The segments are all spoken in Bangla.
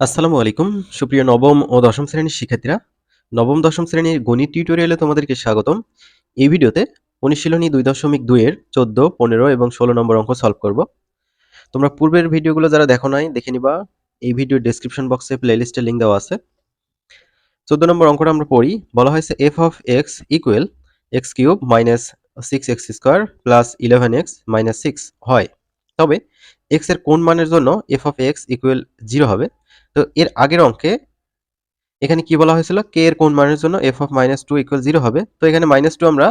আসসালামু আলাইকুম। সুপ্রিয় নবম ও দশম শ্রেণির শিক্ষার্থীরা, নবম, দশম শ্রেণির গণিত টিউটোরিয়ালে তোমাদেরকে স্বাগতম। এই ভিডিওতে অনুশীলনী দুই দশমিক দুইয়ের চোদ্দ, পনেরো এবং ষোলো নম্বর অঙ্ক সলভ করব। তোমরা পূর্বের ভিডিওগুলো যারা দেখো নাই, দেখে নিবা। এই ভিডিওর ডেসক্রিপশন বক্সে প্লেলিস্টের লিঙ্ক দেওয়া আছে। চোদ্দ নম্বর অঙ্কটা আমরা পড়ি। বলা হয়েছে f of x equal x cube minus six x square plus eleven x minus six হয়। তবে এক্সের কোন মানের জন্য f of x equal zero হবে? তো এর আগের অঙ্কে এখানে কি বলা হয়েছিল? কে এর কোন মানের জন্য f of minus two equal zero হবে। তো এখানে মাইনাস টু আমরা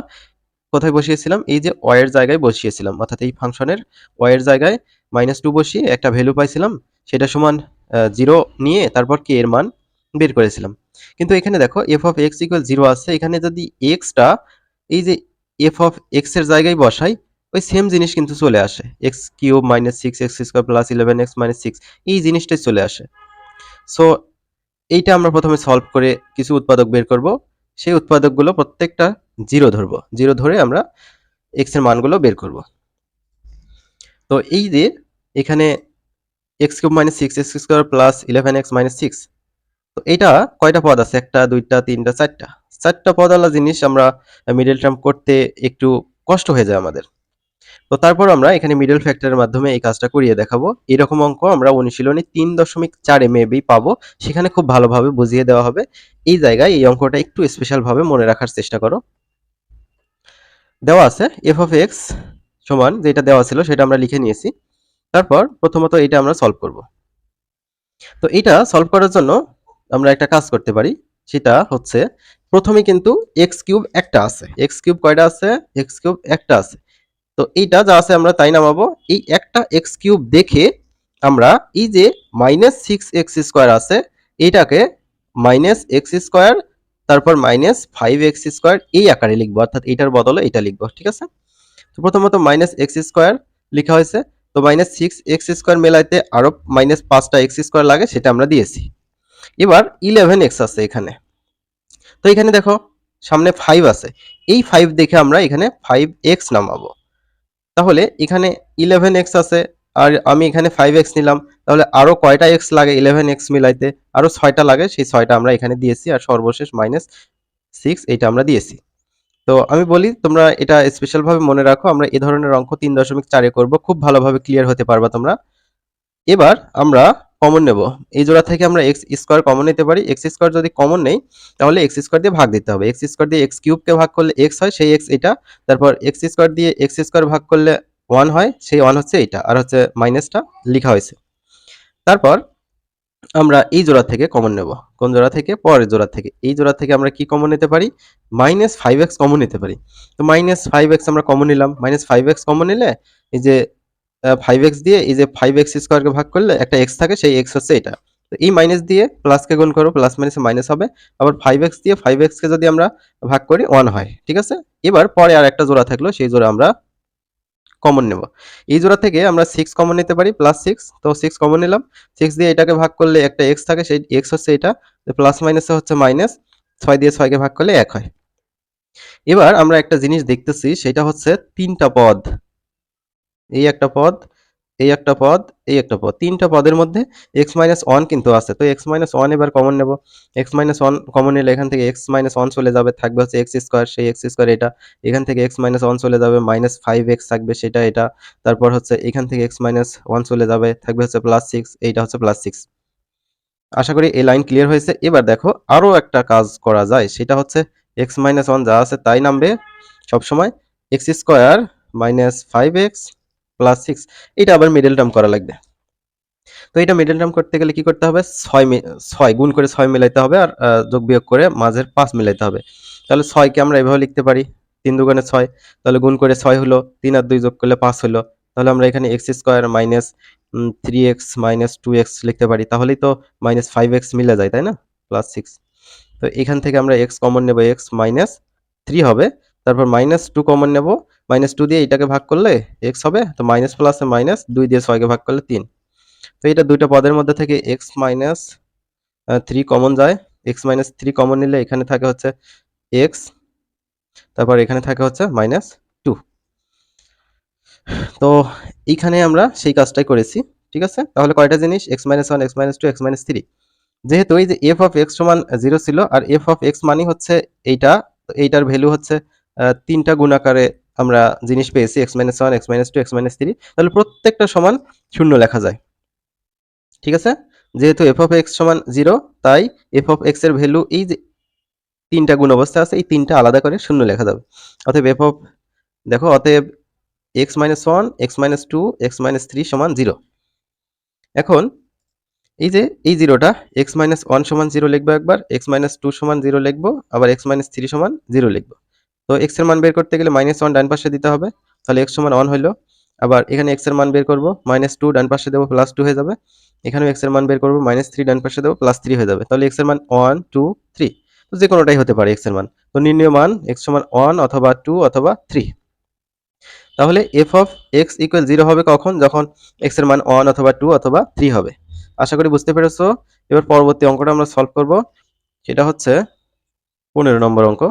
কোথায় বসিয়েছিলাম? এই যে ওয়ের জায়গায় বসিয়েছিলাম। অর্থাৎ এই ফাংশনের ওয়ের জায়গায় মাইনাস টু বসিয়ে একটা ভ্যালু পাইছিলাম। সেটা সমান জিরো নিয়ে তারপর কে এর মান বের করেছিলাম। কিন্তু এখানে দেখো f of x equal zero আছে। এখানে যদি এক্সটা এই যে এফ অফ এক্সের জায়গায় বসাই, ওই সেম জিনিস কিন্তু চলে আসে। X cube minus six x square plus eleven x minus six এই জিনিসটাই চলে আসে। সো এইটা আমরা প্রথমে সলভ করে কিছু উৎপাদক বের করব। সেই উৎপাদকগুলো প্রত্যেকটা জিরো ধরব। জিরো ধরে আমরা এক্সের মানগুলো বের করব। তো এই যে এখানে x cube minus six x square plus eleven x minus six তো এটা কয়টা পদ আছে? একটা, দুইটা, তিনটা, চারটা। চারটা পদওয়ালা জিনিস আমরা মিডল টার্ম করতে একটু কষ্ট হয়ে যায় আমাদের। তো তারপর আমরা এখানে মিডল ফ্যাক্টরের মাধ্যমে এই কাজটা করিয়ে দেখাবো। এরকম অঙ্ক আমরা অনুশীলনী তিন দশমিক চারে মেবি পাবো। সেখানে খুব ভালোভাবে বুঝিয়ে দেওয়া হবে। এই জায়গায় এই অঙ্কটা একটু স্পেশালভাবে মনে রাখার চেষ্টা করো। দেওয়া আছে এফ অফ এক্স সমান যেটা দেওয়া ছিল সেটা আমরা লিখে নিয়েছি। তারপর প্রথমত এটা আমরা সলভ করব। তো এটা সলভ করার জন্য আমরা একটা কাজ করতে পারি। সেটা হচ্ছে প্রথমে কিন্তু এক্স কিউব একটা আছে। এক্স কিউব কয়টা আছে? এক্স কিউব একটা আছে। তো এইটা যা আছে আমরা তাই নামাবো। এই একটা এক্স কিউব দেখে আমরা এই যে মাইনাস সিক্স এক্স স্কোয়ার আছে, এইটাকে মাইনাস এক্স স্কোয়ার তারপর মাইনাস ফাইভ এক্স স্কোয়ার এই আকারে লিখব, অর্থাৎ এইটার বদলে এটা লিখব, ঠিক আছে? তো প্রথমত মাইনাস এক্স স্কোয়ার লেখা হয়েছে, তো মাইনাস সিক্স এক্স স্কোয়ার মেলাইতে আরও মাইনাস পাঁচটা এক্স স্কোয়ার লাগে, সেটা আমরা দিয়েছি। এবার ইলেভেন এক্স আছে এখানে। তো এখানে দেখো, সামনে ফাইভ আছে, এই ফাইভ দেখে আমরা এখানে ফাইভ এক্স নামাবো। তাহলে এখানে ইলেভেন এক্স আছে, আর আমি এখানে ফাইভ এক্স নিলাম, তাহলে আরও কয়টা এক্স লাগে ইলেভেন এক্স মিলাইতে? আরও ছয়টা লাগে, সেই ছয়টা আমরা এখানে দিয়েছি, আর সর্বশেষ মাইনাস সিক্স এইটা আমরা দিয়েছি। তো আমি বলি, তোমরা এটা স্পেশালভাবে মনে রাখো, আমরা এ ধরনের অঙ্ক তিন দশমিক চারে করব, খুব ভালোভাবে ক্লিয়ার হতে পারবা তোমরা। এবার আমরা কমন নেব। এই জোড়া থেকে আমরা এক্স স্কোয়ার কমন নিতে পারি। এক্স স্কোয়ার যদি কমন নেই, তাহলে এক্স স্কোয়ার দিয়ে ভাগ দিতে হবে। এক্স স্কোয়ার দিয়ে এক্স কিউবকে ভাগ করলে এক্স হয়, সেই এক্স এটা। তারপর এক্স স্কোয়ার দিয়ে এক্স স্কোয়ার ভাগ করলে ওয়ান হয়, সেই ওয়ান হচ্ছে এইটা আর হচ্ছে মাইনাসটা লেখা হয়েছে। তারপর আমরা এই জোড়া থেকে কমন নেব। কোন জোড়া থেকে? পরের জোড়া থেকে। এই জোড়া থেকে আমরা কি কমন নিতে পারি? মাইনাস ফাইভ এক্স কমন নিতে পারি। তো মাইনাস ফাইভ এক্স আমরা কমন নিলাম। মাইনাস ফাইভ এক্স কমন নিলে, এই যে ফাইভ এক্স দিয়ে এই যে ফাইভ এক্স স্কোয়ারকে ভাগ করলে একটা এক্স থাকে, সেই এক্স হচ্ছে এটা। তো এই মাইনাস দিয়ে প্লাসকে গুণ করো প্লাস মাইনাসে মাইনাস হবে। আবার ফাইভ এক্স দিয়ে ফাইভ এক্সকে যদি আমরা ভাগ করি ওয়ান হয়, ঠিক আছে? এবার পরে আর একটা জোড়া থাকল, সেই জোড়া আমরা কমন নেব। এই জোড়া থেকে আমরা সিক্স কমন নিতে পারি প্লাস সিক্স তো সিক্স কমন নিলাম। সিক্স দিয়ে এটাকে ভাগ করলে একটা এক্স থাকে, সেই এক্স হচ্ছে এটা। প্লাস মাইনাসে হচ্ছে মাইনাস ছয় দিয়ে ছয়কে ভাগ করলে এক হয়। এবার আমরা একটা জিনিস দেখতেছি, সেটা হচ্ছে তিনটা পদ। এই একটা পদ, এই একটা পদ, এই একটা পদ। তিনটা পদের মধ্যে এক্স মাইনাস ওয়ান কিন্তু আছে। তো এক্স মাইনাস ওয়ান এবার কমন নেব। এক্স মাইনাস ওয়ান কমন নিলে এখান থেকে এক্স মাইনাস ওয়ান চলে যাবে, থাকবে হচ্ছে এক্স স্কোয়ার সেই এক্স স্কোয়ার এটা। এখান থেকে এক্স মাইনাস ওয়ান চলে যাবে মাইনাস ফাইভ এক্স থাকবে, সেটা এটা। তারপর হচ্ছে এখান থেকে এক্স মাইনাস ওয়ান চলে যাবে, থাকবে হচ্ছে প্লাস সিক্স এইটা হচ্ছে প্লাস সিক্স আশা করি এই লাইন ক্লিয়ার হয়েছে। এবার দেখো, আরও একটা কাজ করা যায়। সেটা হচ্ছে এক্স মাইনাস ওয়ান যা আছে তাই নামবে সবসময় x square minus five x plus six এটা আবার মিডল টার্ম করা লাগবে। তো এটা মিডল টার্ম করতে গেলে কি করতে হবে? ছয় ছয় গুণ করে ছয় মিলাইতে হবে আর যোগ বিয়োগ করে মাঝের পাঁচ মিলাইতে হবে। তাহলে ছয়কে আমরা এভাবে লিখতে পারি, তিন দুগুণে ছয়, তাহলে গুণ করে ছয় হলো, তিন আর দুই যোগ করলে পাঁচ হলো। তাহলে আমরা এখানে x square minus three x minus two x লিখতে পারি। তাহলেই তো মাইনাস ফাইভ এক্স মিলে যায়, তাই না? প্লাস সিক্স তো এখান থেকে আমরা এক্স কমন নেব এক্স মাইনাস থ্রি হবে। তারপর মাইনাস টু কমন নেব। মাইনাস টু দিয়ে এটাকে ভাগ করলে এক্স হবে, তো মাইনাস প্লাসে মাইনাস দুই দিয়ে ছয়কে ভাগ করলে তিন। তো এটা দুইটা পদের মধ্যে থেকে এক্স মাইনাস থ্রি কমন যায়। এক্স মাইনাস থ্রি কমন নিলে এখানে থাকে হচ্ছে এক্স তারপর এখানে থাকে হচ্ছে মাইনাস টু তো এইখানে আমরা সেই কাজটাই করেছি, ঠিক আছে? তাহলে কয়টা জিনিস? X minus one x minus two x minus three যেহেতু এই যে এফ অফ এক্স সমান জিরো ছিল, আর এফ অফ এক্স মানে হচ্ছে এইটা এইটার ভ্যালু হচ্ছে তিনটা গুণাকারে আমরা জিনিস পেয়েছি x minus one x minus two x minus three তাহলে প্রত্যেকটা সমান শূন্য লেখা যায়। ঠিক আছে? যেহেতু এফ অফ এক্স সমান জিরো তাই এফ অফ এক্সের ভ্যালু এই যে তিনটা গুণ অবস্থা আছে, এই তিনটা আলাদা করে শূন্য লেখা যাবে। অতএব এফ অফ দেখো, অতএব x minus one x minus two x minus three সমান জিরো এখন এই যে, এই জিরোটা এক্স মাইনাস ওয়ান সমান জিরো লিখব একবার এক্স মাইনাস টু সমান জিরো লিখব, আবার এক্স মাইনাস থ্রি সমান জিরো লিখব। তো এক্সের মান বের করতে গেলে মাইনাস ওয়ান ডান পাশে দিতে হবে। তাহলে এক্স সমান ওয়ান হইল। আবার এখানে এক্সের মান বের করব মাইনাস টু ডান পাশে দেবো প্লাস টু হয়ে যাবে। এখানেও এক্সের মান বের করব মাইনাস থ্রি ডান পাশে দেবো প্লাস থ্রি হয়ে যাবে। তাহলে এক্সের মান ওয়ান টু থ্রি তো যে কোনোটাই হতে পারে এক্সের মান। তো নির্ণয় মান এক্স সমান ওয়ান অথবা টু অথবা থ্রি তাহলে f of x equal zero হবে কখন? যখন এক্সের মান ওয়ান অথবা টু অথবা থ্রি হবে। আশা করি বুঝতে পেরেছ। এবার পরবর্তী অঙ্কটা আমরা সলভ করব। সেটা হচ্ছে পনেরো নম্বর অঙ্ক।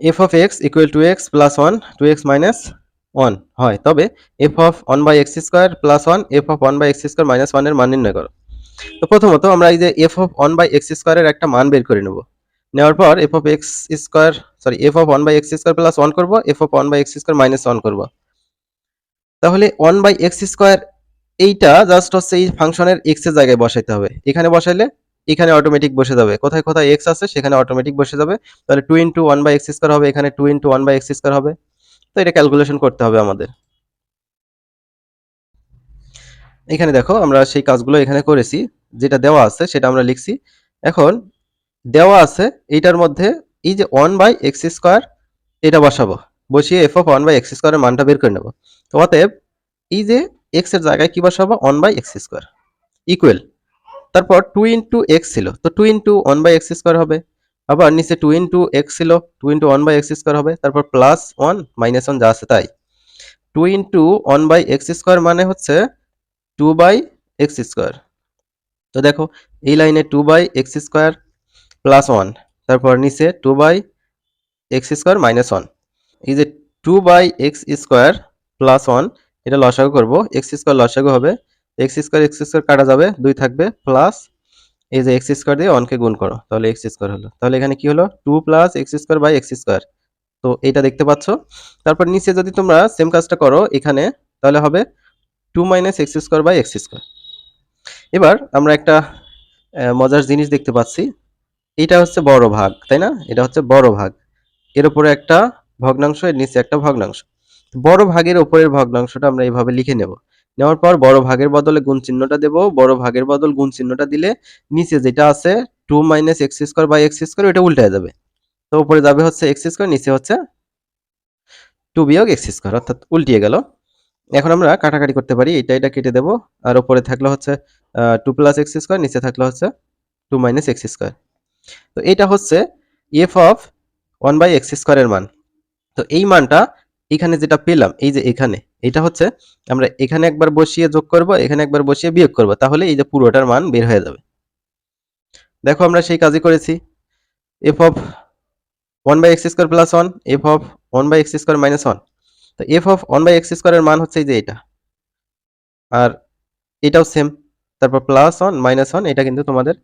F of x equal two x plus one two x minus one হয়। তবে f of one by x square plus one f of one by x square minus ওয়ানের মান নির্ণয় করো। তো প্রথমত আমরা এই যে f of one by x স্কোয়ারের একটা মান বের করে নেব। নেওয়ার পর f of x square sorry f of one by x square plus one করব f of one by x square minus one করব। তাহলে ওয়ান বাই এক্স স্কোয়ার এইটা জাস্ট হচ্ছে এই ফাংশনের এক্সের জায়গায় বসাইতে হবে। এখানে বসাইলে এখানে অটোমেটিক বসে যাবে। কোথায় কোথায় এক্স আছে সেখানে অটোমেটিক বসে যাবে। তাহলে two into one by x square হবে, এখানে two into one by x square হবে। তো এটা ক্যালকুলেশন করতে হবে আমাদের। এখানে দেখো আমরা সেই কাজগুলো এখানে করেছি, যেটা দেওয়া আছে সেটা আমরা লিখছি। এখন দেওয়া আছে এইটার মধ্যে এই যে ওয়ান বাই এক্স স্কোয়ার এটা বসাবো। বসিয়ে f of one by x স্কোয়ারের মানটা বের করে নেব। তো অতএব এই যে এক্সের জায়গায় কি বসাবো? One by x square equal তারপর টু ইন্টু এক্স ছিল, তো two into one by x square হবে। আবার নিচে টু ইন্টু এক্স ছিল two into one by x square হবে, তারপর প্লাস ওয়ান মাইনাস ওয়ান যা আছে তাই। Two into one by x square মানে হচ্ছে টু বাই এক্স স্কোয়ার তো দেখো, এই লাইনে two by x square plus one তারপর নিচে two by x square minus one এই যে two by x square plus one এটা লসাগু করব এক্স স্কোয়ার লসাগু হবে এক্স স্কোয়ার এক্স স্কোয়ার কাটা যাবে, দুই থাকবে প্লাস এই যে এক্স স্কোয়ার দিয়ে ওয়ানকে গুণ করো, তাহলে এক্স স্কোয়ার হলো। তাহলে এখানে কি হলো? Two plus x square by x square. তো এটা দেখতে পাচ্ছ। তারপর নিচে যদি তোমরা সেম কাজটা করো এখানে, তাহলে হবে two minus x square by x square. এবার আমরা একটা মজার জিনিস দেখতে পাচ্ছি। এটা হচ্ছে বড় ভাগ, তাই না? এটা হচ্ছে বড় ভাগ। এর উপরে একটা ভগ্নাংশ, এর নিচে একটা ভগ্নাংশ। বড় ভাগের উপরের ভগ্নাংশটা আমরা এইভাবে লিখে নেব। নেওয়ার পর বড় ভাগের বদলে গুণ চিহ্নটা দেব। বড় ভাগের বদল গুণ চিহ্নটা দিলে নিচে যেটা আছে two minus x square by x square ওটা উল্টে যাবে। তো উপরে যাবে হচ্ছে এক্স স্কোয়ার নিচে হচ্ছে টু বিয়োগ এক্স স্কোয়ার অর্থাৎ উল্টিয়ে গেল। এখন আমরা কাটাকাটি করতে পারি, এটা এটা কেটে দেবো। আর উপরে থাকলে হচ্ছে টু প্লাস এক্স স্কোয়ার নিচে থাকলে হচ্ছে টু মাইনাস এক্স স্কোয়ার তো এটা হচ্ছে f of one by x স্কোয়ারের মান। তো এই মানটা এখানে যেটা পেলাম, এই যে এখানে এটা হচ্ছে আমরা এখানে একবার বসিয়ে যোগ করব, এখানে একবার বসিয়ে বিয়োগ করব, তাহলে এই যে পুরোটার মান বের হয়ে যাবে। দেখো আমরা সেই কাজই করেছি। F of one by x square plus one f of one by x square minus one তো f of one by x স্কোয়ারের মান হচ্ছে এই যে এটা। আর এটাও সেম তারপর প্লাস ওয়ান মাইনাস ওয়ান এটা কিন্তু তোমাদের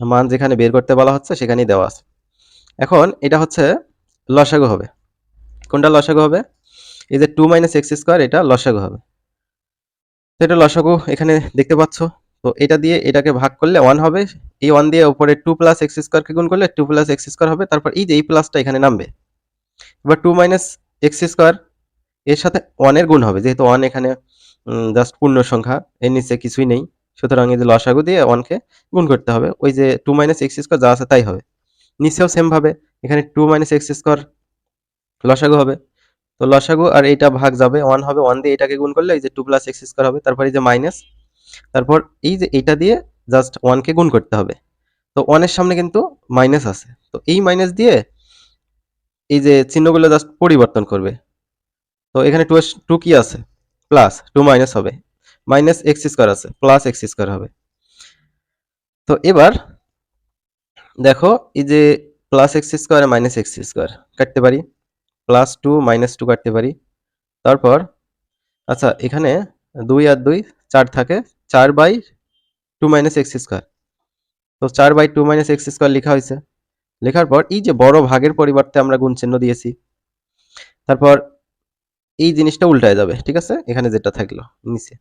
মান যেখানে বের করতে বলা হচ্ছে সেখানেই দেওয়া আছে। এখন এটা হচ্ছে লসাগু হবে। কোনটা লসাগু হবে? এই যে টু মাইনাস এক্স স্কোয়ার এটা লসাগু হবে। তো এটা লসাগু এখানে দেখতে পাচ্ছ। তো এটা দিয়ে এটাকে ভাগ করলে ওয়ান হবে। এই ওয়ান দিয়ে উপরে টু প্লাস এক্স স্কোয়ারকে গুণ করলে টু প্লাস এক্স স্কোয়ার হবে। তারপর এই যে এই প্লাসটা এখানে নামবে। এবার টু মাইনাস এক্স স্কোয়ার এর সাথে ওয়ানের গুণ হবে। যেহেতু ওয়ান এখানে জাস্ট পূর্ণ সংখ্যা, এর নিচে কিছুই নেই। সুতরাং এই যে লসাগু দিয়ে ওয়ানকে গুণ করতে হবে। ওই যে টু মাইনাস এক্স স্কোয়ার যা আছে তাই হবে। নিচেও সেম ভাবে। এখানে টু মাইনাস এক্স স্কোয়ার লসাগু হবে। তো লসাগু আর এইটা ভাগ যাবে ওয়ান হবে ওয়ান দিয়ে এটাকে গুণ করলে এই যে টু প্লাস এক্স স্কোয়ার হবে, তারপর এই যে মাইনাস তারপর এই যে এইটা দিয়ে জাস্ট ওয়ানকে গুণ করতে হবে। তো ওয়ানের সামনে কিন্তু মাইনাস আছে। তো এই মাইনাস দিয়ে এই যে চিহ্নগুলো জাস্ট পরিবর্তন করবে। তো এখানে টু টু কি আছে? প্লাস টু মাইনাস হবে। মাইনাস এক্স স্কোয়ার আছে প্লাস এক্স স্কোয়ার হবে। তো এবার দেখো এই যে plus x square minus x square কাটতে পারি? প্লাস টু মাইনাস টু কাটতে পারি। তারপর আচ্ছা এখানে দুই আর দুই, চার থাকে। চার by two minus x square তো চার by two minus x square লেখা হয়েছে। লেখার পর, এই যে বড় ভাগের পরিবর্তে আমরা গুণ চিহ্ন দিয়েছি। তারপর, এই জিনিসটা উল্টায় যাবে, ঠিক আছে? এখানে যেটা থাকল, নিচে।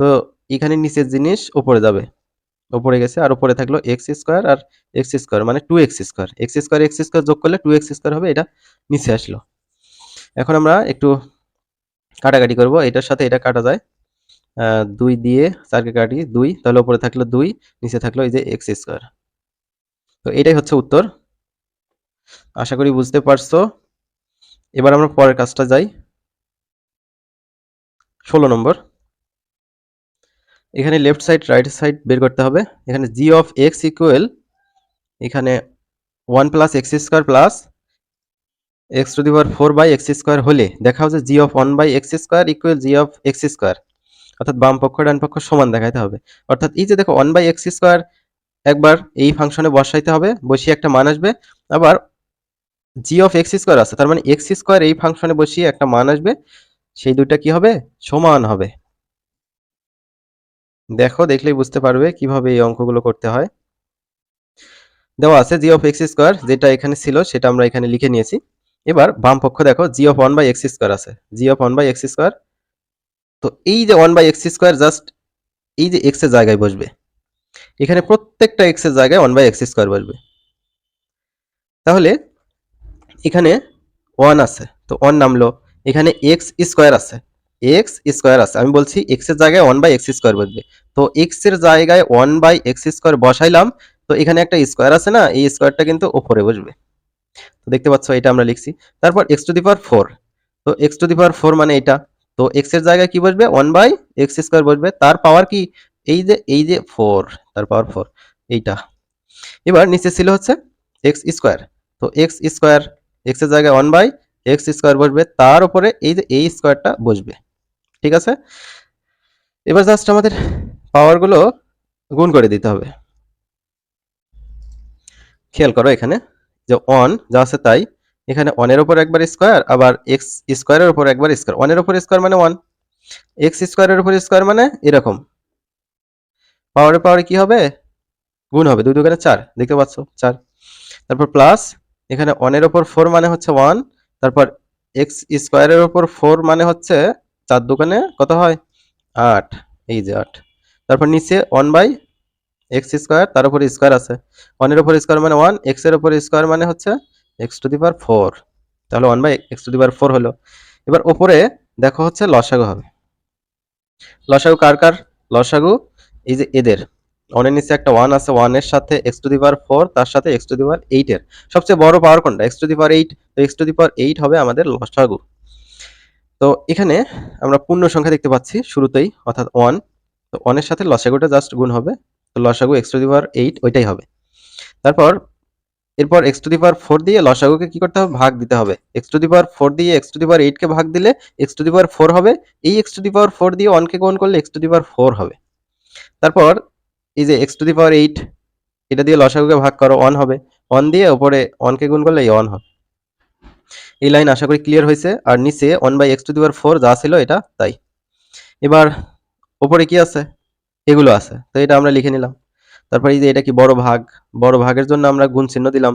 তো এখানে নিচের জিনিস উপরে যাবে। উপরে গেছে, আর উপরে থাকল এক্স স্কোয়ার আর এক্স স্কোয়ার মানে two x square x square x square যোগ করলে টু এক্স স্কোয়ার হবে, এটা নিচে আসলো। এখন আমরা একটু কাটাকাটি করব। এটার সাথে এটা কাটা যায়। দুই দিয়ে চারকে কাটি, দুই, তাহলে উপরে থাকল দুই, নিচে থাকল এই যে এক্স স্কোয়ার। তো এটাই হচ্ছে উত্তর। আশা করি বুঝতে পারছ। এবার আমরা পরের কাজটা যাই। ষোলো নম্বর। এখানে লেফট সাইড রাইট সাইড বের করতে হবে। এখানে জি অফ এক্স ইকুয়াল এখানে one plus x square plus x to the power four by x square হলে দেখা হচ্ছে g of one by x square equal g of x square. অর্থাৎ বাম পক্ষ, ডান পক্ষ সমান দেখাতে হবে। অর্থাৎ এই যে দেখো ওয়ান বাই এক্স স্কোয়ার একবার এই ফাংশনে বসাইতে হবে, বসিয়ে একটা মান আসবে। আবার জি অফ এক্স স্কোয়ার আছে, তার মানে এক্স স্কোয়ার এই ফাংশনে বসিয়ে একটা মান আসবে, সেই দুইটা কি হবে? সমান হবে। দেখো, দেখলেই বুঝতে পারবে কীভাবে এই অঙ্কগুলো করতে হয়। দেওয়া আছে জি অফ এক্স স্কোয়ার, যেটা এখানে ছিল সেটা আমরা এখানে লিখে নিয়েছি। এবার বাম পক্ষ দেখো g of one by x square আছে। G of one by x square তো এই যে one by x square just এই যে এক্সের জায়গায় বসবে, এখানে প্রত্যেকটা এক্সের জায়গায় ওয়ান বাই এক্স স্কোয়ার বসবে। তাহলে এখানে ওয়ান আছে, তো ওয়ান নামলো। এখানে এক্স স্কোয়ার আছে এক্স স্কোয়ার আছে। আমি বলছি এক্সের জায়গায় ওয়ান বাই এক্স স্কোয়ার বসবে। তো এক্সের জায়গায় ওয়ান বাই এক্স স্কোয়ার বসাইলাম, তো এখানে একটা স্কোয়ার আছে না, এই স্কোয়ারটা কিন্তু ওপরে বসবে। তো দেখতে পাচ্ছ, এটা আমরা লিখছি। তারপর x to the power four তো x to the power four মানে এটা। তো এক্সের জায়গায় কি বসবে? ওয়ান বাই এক্স স্কোয়ার বসবে। তার পাওয়ার কি? এই যে এই যে ফোর তার পাওয়ার ফোর এইটা। এবার নিচে ছিল হচ্ছে এক্স স্কোয়ার তো এক্স স্কোয়ার এক্সের জায়গায় ওয়ান বাই এক্স স্কোয়ার বসবে। তার উপরে এই যে, এই স্কোয়ারটা বসবে। ঠিক আছে? এবার জাস্ট আমাদের পাওয়ারগুলো গুণ করে দিতে হবে। খেয়াল করো এখানে। যে অন যা আছে তাই, এখানে অনের উপর একবার স্কোয়ার আবার এক্স স্কোয়ারের উপর একবার স্কোয়ার ওয়ানের উপর স্কোয়ার মানে ওয়ান এক্স স্কোয়ারের উপর স্কোয়ার মানে এরকম। পাওয়ারে পাওয়ারে কি হবে? গুণ হবে, দুই দোকানে চার, দেখতে পাচ্ছ? চার। তারপর প্লাস এখানে ওয়ানের ওপর ফোর মানে হচ্ছে ওয়ান তারপর এক্স স্কোয়ারের ওপর ফোর মানে হচ্ছে চার দোকানে কত হয়? আট। এই যে আট। তারপর নিচে ওয়ান বাই এক্স স্কোয়ার তার উপর স্কোয়ার আছে। ওয়ানের উপর স্কোয়ার মানে ওয়ান এক্সের উপর স্কোয়ার মানে হচ্ছে x to the power four তাহলে one by x to the power four হলো। এবার ওপরে দেখো হচ্ছে লসাগু হবে। লসাগু কার কার? লসাগু এই যে এদের। ওয়ানের নিচে একটা ওয়ান আছে ওয়ানের সাথে x to the power four তার সাথে এক্স টু দি পাওয়ার এইটের সবচেয়ে বড় পাওয়ার কোনটা? X to the power eight তো x to the power eight হবে আমাদের লসাগু। তো এখানে আমরা পূর্ণ সংখ্যা দেখতে পাচ্ছি শুরুতেই, অর্থাৎ ওয়ান তো ওয়ানের সাথে লসাগুটা জাস্ট গুণ হবে তো লসাগু x to the power eight ওইটাই হবে। তারপর, এরপর x to the power four দিয়ে লসাগুকে কি করতে হবে? ভাগ দিতে হবে। X to the power four দিয়ে এক্স টু দি পাওয়ার এইটকে ভাগ দিলে x to the power four হবে। এই x to the power four দিয়ে ওয়ানকে গুণ করলে x to the power four হবে। তারপর, এই যে x to the power eight এটা দিয়ে লসাগুকে ভাগ করো ওয়ান হবে। ওয়ান দিয়ে উপরে ওয়ানকে গুণ করলে এই ওয়ান হবে। এই লাইন আশা করি ক্লিয়ার হয়েছে। আর নিচে one by x to the power four যা ছিল এটা তাই। এবার, উপরে কি আছে? এগুলো আছে। তো এটা আমরা লিখে নিলাম। তারপরে এই যে এটা কি বড় ভাগ? বড় ভাগের জন্য আমরা গুণ চিহ্ন দিলাম।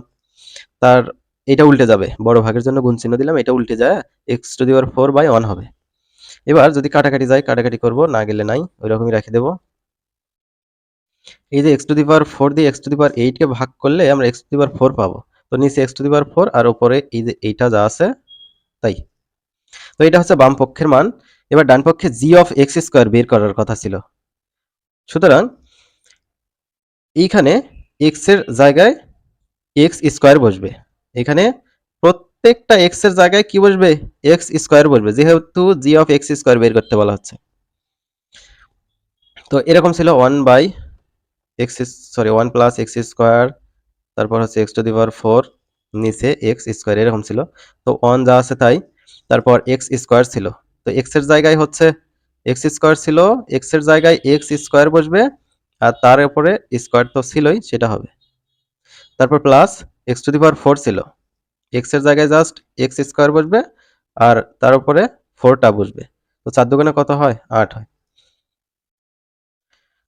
তার এটা উল্টে যাবে। বড় ভাগের জন্য গুণ চিহ্ন দিলাম। এটা উল্টে যায় x to the power four by one হবে। এবার যদি কাটাকাটি যায় কাটাকাটি করব, না গেলে নাই। ওই রকমই রেখে দেবো। এই যে x to the power four দিয়ে এক্স টু দি পাওয়ার এইটকে ভাগ করলে আমরা x to the power four পাবো। তো নিচে x to the power four আর উপরে এই যে এইটা যা আছে, তাই। তো এটা হচ্ছে বাম পক্ষের মান। এবার ডান পক্ষে জি অফ এক্স স্কোয়ার বের করার কথা ছিল। সুতরাং এইখানে এক্সের জায়গায় এক্স স্কোয়ার বসবে। এখানে প্রত্যেকটা এক্সের জায়গায় কি বসবে? এক্স স্কোয়ার বসবে, যেহেতু জি অফ এক্স স্কোয়ার বের করতে বলা হচ্ছে। তো এরকম ছিল one by x sorry one plus x square তারপর হচ্ছে এক্স টু দি ফোর নিচে এক্স স্কোয়ার এরকম ছিল। তো ওয়ান যা আছে তাই, তারপর এক্স স্কোয়ার ছিল। তো এক্সের জায়গায় হচ্ছে এক্স স্কোয়ার ছিল এক্সের জায়গায় এক্স স্কোয়ার বসবে, আর তার উপরে স্কোয়ার তো ছিলই, সেটা হবে। তারপর plus x to the power four ছিল। এক্সের জায়গায় জাস্ট এক্স স্কোয়ার বসবে, আর তার উপরে ফোরটা বসবে। তো চার দোকানে কত হয়? আট হয়।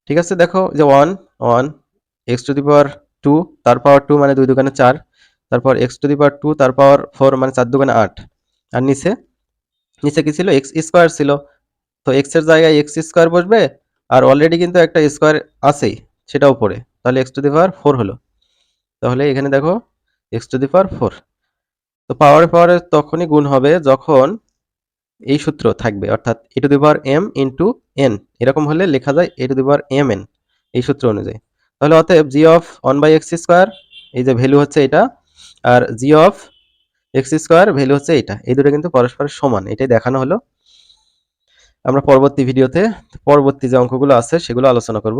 ঠিক আছে, দেখো যে one one x to the power two তার পাওয়ার টু মানে দুই দোকানে চার, তারপর x to the power two তার পাওয়ার ফোর মানে চার দোকানে আট। আর নিচে নিচে কি ছিল? এক্স স্কোয়ার ছিল। তো এক্সের জায়গায় এক্স স্কোয়ার বসবে, আর অলরেডি কিন্তু একটা স্কোয়ার আছেই, সেটা উপরে। তাহলে x to the power four হলো। তাহলে এখানে দেখো x to the power four তো পাওয়ারে পাওয়ারে তখনই গুণ হবে যখন এই সূত্র থাকবে, অর্থাৎ a to the power m into n এরকম হলে লেখা যায় a to the power m n এই সূত্র অনুযায়ী। তাহলে অতএব g of one by x square এই যে ভ্যালু হচ্ছে এটা, আর g of x square value হচ্ছে এটা। এই দুটো কিন্তু পরস্পর সমান, এটাই দেখানো হলো। আমরা পরবর্তী ভিডিওতে পরবর্তী যে অঙ্কগুলো আছে সেগুলো আলোচনা করব।